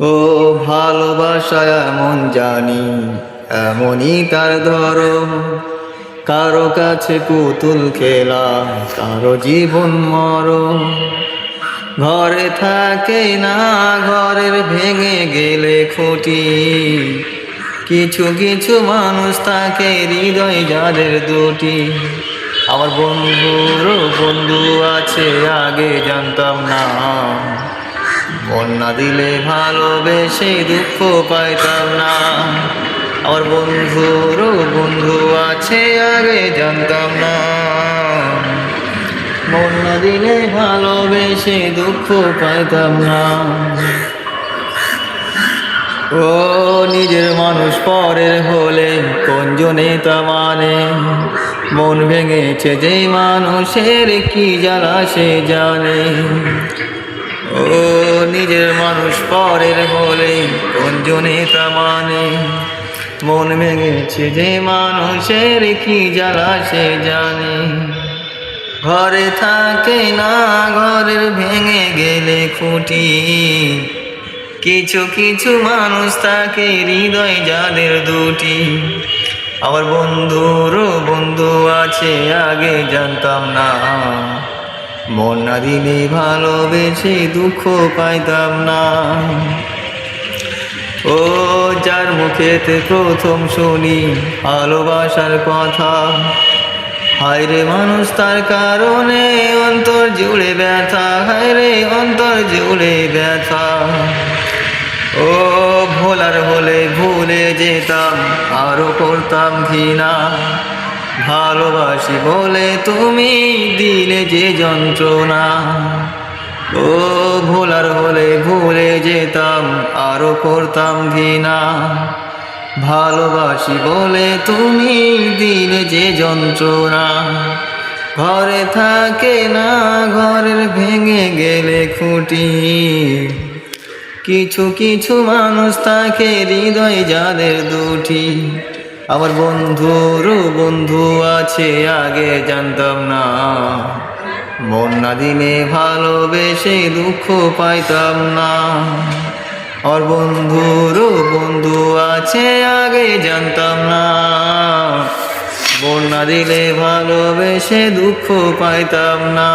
ও ভালোবাসা এমন জানি, এমনই তার ধরো কারও কাছে পুতুল খেলা কারও জীবন মরো ঘরে থাকে না ঘরের ভেঙে গেলে খুঁটি। কিছু কিছু মানুষ থাকে হৃদয় যাদের দুটি। আমার বন্ধুরও বন্ধু আছে, আগে জানতাম না। না দিলে ভালোবেসে দুঃখ পাইতাম না। আমার বন্ধুরও বন্ধু আছে, আগে জানতাম না। না দিলে ভালোবেসে দুঃখ পাইতাম না। ও নিজের মানুষ পরের হলে কোনজনে তা মানে। মন ভেঙেছে যে মানুষের কি জ্বালা সে জানে। ও নিজের মানুষ পরের হলে কোনজনে তা মানে মন ভেঙেছে যে মানুষের কি জ্বালা সে জানে। ঘরে থাকে না, ঘরের ভেঙে গেলে খুঁটি। কিছু কিছু মানুষ থাকে হৃদয় যাদের দুটি। আমার বন্ধুরও বন্ধু আছে, আগে জানতাম না। মন না দিলে ভালোবেসে দুঃখ পাইতাম না। ও, যার মুখেতে প্রথম শুনি ভালোবাসার কথা। হায় রে মানুষ, তার কারণে অন্তর জুড়ে ব্যথা। হায় রে অন্তর জুড়ে ব্যথা। ও, ভোলার হলে ভুলে যেতাম, আরও করতাম ঘৃণা। ভালোবাসি বলে তুমি দিলে যে যন্ত্রণা। ও ভোলার হলে ভুলে যেতাম, আরও করতাম ঘৃণা। ভালোবাসি বলে তুমি দিলে যে যন্ত্রণা। ঘরে থাকে না, ঘরের ভেঙে গেলে খুঁটি। কিছু কিছু মানুষ থাকে হৃদয় যাদের দুটি। আমার বন্ধুরও বন্ধু আছে, আগে জানতাম না। মন না দিলে ভালোবেসে দুঃখ পাইতাম না। আর বন্ধুরও বন্ধু আছে, আগে জানতাম না। না দিলে ভালোবেসে দুঃখ পাইতাম না।